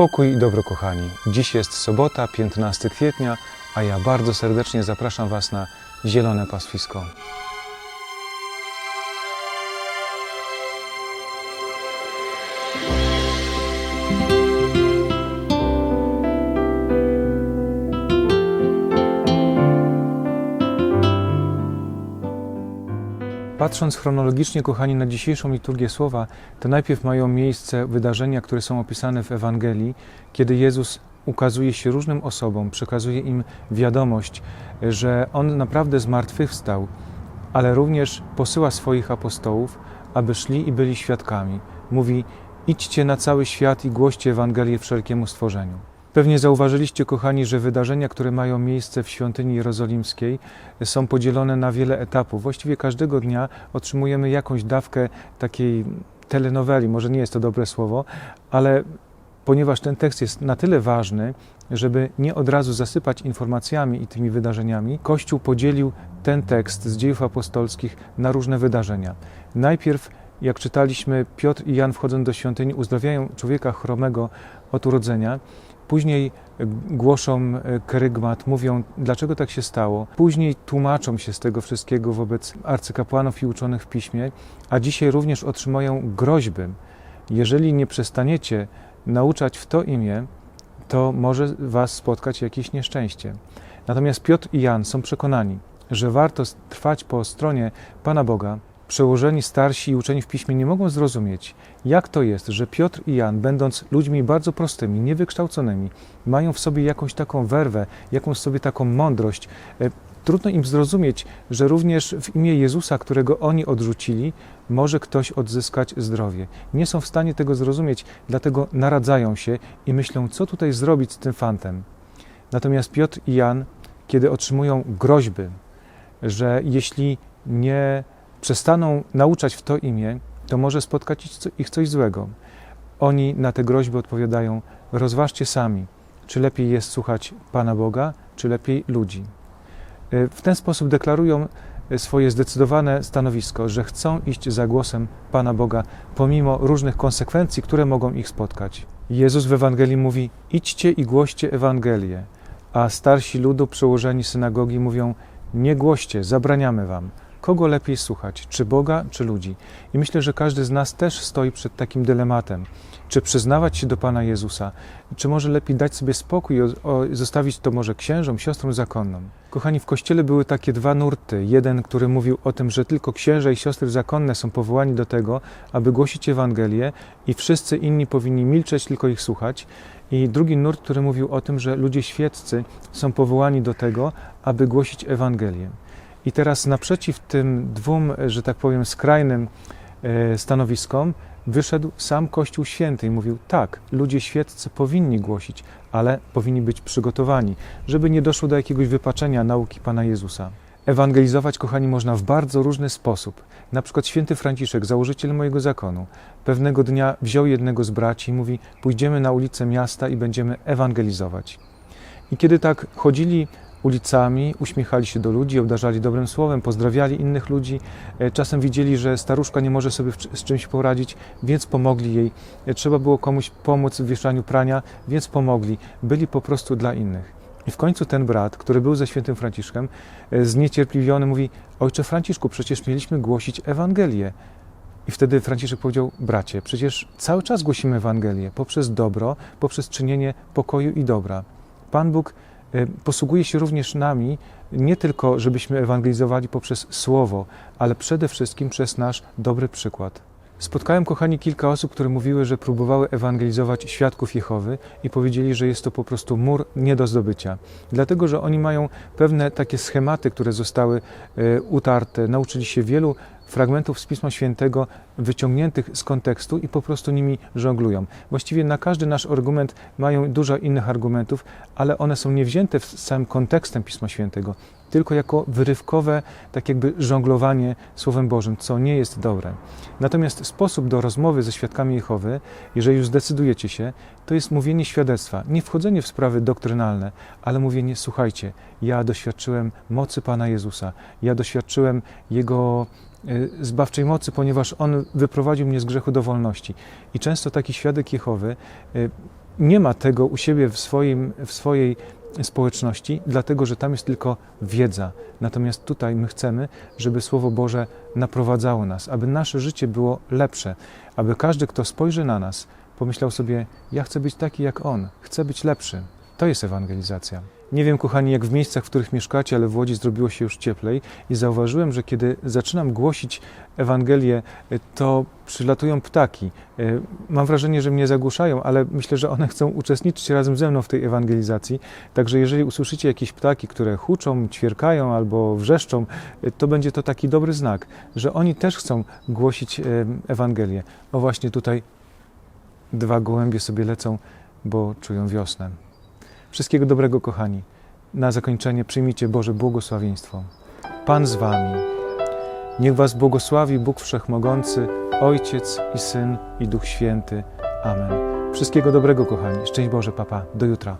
Pokój i dobro, kochani. Dziś jest sobota, 15 kwietnia, a ja bardzo serdecznie zapraszam Was na Zielone Pastwisko. Patrząc chronologicznie, kochani, na dzisiejszą liturgię słowa, to najpierw mają miejsce wydarzenia, które są opisane w Ewangelii, kiedy Jezus ukazuje się różnym osobom, przekazuje im wiadomość, że On naprawdę zmartwychwstał, ale również posyła swoich apostołów, aby szli i byli świadkami. Mówi: idźcie na cały świat i głoście Ewangelię wszelkiemu stworzeniu. Pewnie zauważyliście, kochani, że wydarzenia, które mają miejsce w świątyni jerozolimskiej, są podzielone na wiele etapów. Właściwie każdego dnia otrzymujemy jakąś dawkę takiej telenoweli, może nie jest to dobre słowo, ale ponieważ ten tekst jest na tyle ważny, żeby nie od razu zasypać informacjami i tymi wydarzeniami, Kościół podzielił ten tekst z dziejów apostolskich na różne wydarzenia. Najpierw, jak czytaliśmy, Piotr i Jan wchodzą do świątyni, uzdrawiają człowieka chromego od urodzenia. Później głoszą kerygmat, mówią, dlaczego tak się stało. Później tłumaczą się z tego wszystkiego wobec arcykapłanów i uczonych w piśmie, a dzisiaj również otrzymają groźby. Jeżeli nie przestaniecie nauczać w to imię, to może was spotkać jakieś nieszczęście. Natomiast Piotr i Jan są przekonani, że warto trwać po stronie Pana Boga. Przełożeni, starsi i uczeni w piśmie nie mogą zrozumieć, jak to jest, że Piotr i Jan, będąc ludźmi bardzo prostymi, niewykształconymi, mają w sobie jakąś taką werwę, jakąś sobie taką mądrość. Trudno im zrozumieć, że również w imię Jezusa, którego oni odrzucili, może ktoś odzyskać zdrowie. Nie są w stanie tego zrozumieć, dlatego naradzają się i myślą, co tutaj zrobić z tym fantem. Natomiast Piotr i Jan, kiedy otrzymują groźby, że jeśli nie przestaną nauczać w to imię, to może spotkać ich coś złego. Oni na te groźby odpowiadają: rozważcie sami, czy lepiej jest słuchać Pana Boga, czy lepiej ludzi. W ten sposób deklarują swoje zdecydowane stanowisko, że chcą iść za głosem Pana Boga, pomimo różnych konsekwencji, które mogą ich spotkać. Jezus w Ewangelii mówi: idźcie i głoście Ewangelię, a starsi ludu, przełożeni synagogi mówią: nie głoście, zabraniamy wam. Kogo lepiej słuchać, czy Boga, czy ludzi? I myślę, że każdy z nas też stoi przed takim dylematem. Czy przyznawać się do Pana Jezusa, czy może lepiej dać sobie spokój i zostawić to może księżom, siostrom zakonnom? Kochani, w kościele były takie dwa nurty. Jeden, który mówił o tym, że tylko księża i siostry zakonne są powołani do tego, aby głosić Ewangelię i wszyscy inni powinni milczeć, tylko ich słuchać. I drugi nurt, który mówił o tym, że ludzie świeccy są powołani do tego, aby głosić Ewangelię. I teraz naprzeciw tym dwóm, że tak powiem, skrajnym stanowiskom wyszedł sam Kościół Święty i mówił: tak, ludzie świeccy powinni głosić, ale powinni być przygotowani, żeby nie doszło do jakiegoś wypaczenia nauki Pana Jezusa. Ewangelizować, kochani, można w bardzo różny sposób. Na przykład święty Franciszek, założyciel mojego zakonu, pewnego dnia wziął jednego z braci i mówi: Pójdziemy na ulicę miasta i będziemy ewangelizować. I kiedy tak chodzili ulicami, uśmiechali się do ludzi, obdarzali dobrym słowem, pozdrawiali innych ludzi. Czasem widzieli, że staruszka nie może sobie z czymś poradzić, więc pomogli jej. Trzeba było komuś pomóc w wieszaniu prania, więc pomogli. Byli po prostu dla innych. I w końcu ten brat, który był ze świętym Franciszkiem, zniecierpliwiony mówi: Ojcze Franciszku, przecież mieliśmy głosić Ewangelię. I wtedy Franciszek powiedział: Bracie, przecież cały czas głosimy Ewangelię poprzez dobro, poprzez czynienie pokoju i dobra. Pan Bóg posługuje się również nami, nie tylko żebyśmy ewangelizowali poprzez słowo, ale przede wszystkim przez nasz dobry przykład. Spotkałem, kochani, kilka osób, które mówiły, że próbowały ewangelizować świadków Jehowy i powiedzieli, że jest to po prostu mur nie do zdobycia. Dlatego, że oni mają pewne takie schematy, które zostały utarte, nauczyli się wielu fragmentów z Pisma Świętego wyciągniętych z kontekstu i po prostu nimi żonglują. Właściwie na każdy nasz argument mają dużo innych argumentów, ale one są nie wzięte z samym kontekstem Pisma Świętego, tylko jako wyrywkowe, tak jakby żonglowanie Słowem Bożym, co nie jest dobre. Natomiast sposób do rozmowy ze świadkami Jehowy, jeżeli już zdecydujecie się, to jest mówienie świadectwa, nie wchodzenie w sprawy doktrynalne, ale mówienie: Słuchajcie, ja doświadczyłem mocy Pana Jezusa, ja doświadczyłem Jego zbawczej mocy, ponieważ On wyprowadził mnie z grzechu do wolności. I często taki świadek Jehowy nie ma tego u siebie w, swoim, w swojej społeczności, dlatego że tam jest tylko wiedza. Natomiast tutaj my chcemy, żeby Słowo Boże naprowadzało nas, aby nasze życie było lepsze, aby każdy, kto spojrzy na nas, pomyślał sobie: Ja chcę być taki jak On, chcę być lepszy. To jest ewangelizacja. Nie wiem, kochani, jak w miejscach, w których mieszkacie, ale w Łodzi zrobiło się już cieplej i zauważyłem, że kiedy zaczynam głosić Ewangelię, to przylatują ptaki. E, Mam wrażenie, że mnie zagłuszają, ale myślę, że one chcą uczestniczyć razem ze mną w tej ewangelizacji. Także jeżeli usłyszycie jakieś ptaki, które huczą, ćwierkają albo wrzeszczą, e, to będzie to taki dobry znak, że oni też chcą głosić e, Ewangelię. O właśnie tutaj dwa gołębie sobie lecą, bo czują wiosnę. Wszystkiego dobrego, kochani. Na zakończenie przyjmijcie Boże błogosławieństwo. Pan z Wami. Niech Was błogosławi Bóg Wszechmogący, Ojciec i Syn i Duch Święty. Amen. Wszystkiego dobrego, kochani. Szczęść Boże, papa. Do jutra.